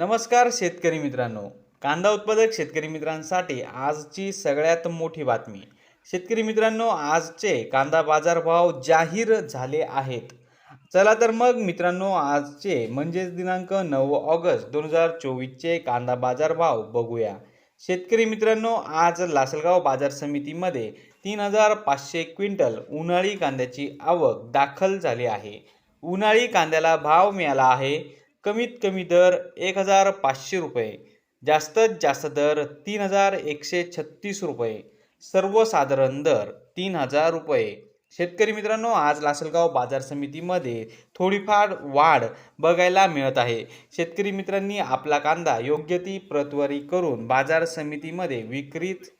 नमस्कार शेतकरी मित्रांनो. कांदा उत्पादक शेतकरी मित्रांसाठी आजची सगळ्यात मोठी बातमी. शेतकरी मित्रांनो आजचे कांदा बाजारभाव जाहीर झाले आहेत. चला तर मग मित्रांनो आजचे म्हणजेच दिनांक नऊ ऑगस्ट दोन हजार चोवीसचे कांदा बाजारभाव बघूया. शेतकरी मित्रांनो आज लासलगाव बाजार समितीमध्ये तीन हजार पाचशे क्विंटल उन्हाळी कांद्याची आवक दाखल झाली आहे. उन्हाळी कांद्याला भाव मिळाला आहे. कमीत कमी दर एक हजार पाचशे रुपये जास्तीत जास्त दर तीन हजार एकशे छत्तीस रुपये सर्वसाधारण दर तीन हजार रुपये. शेतकरी मित्रांनो आज लासलगाव बाजार समितीमध्ये थोडीफार वाढ बघायला मिळत आहे. शेतकरी मित्रांनी आपला कांदा योग्य ती प्रतवारी करून बाजार समितीमध्ये विक्रीत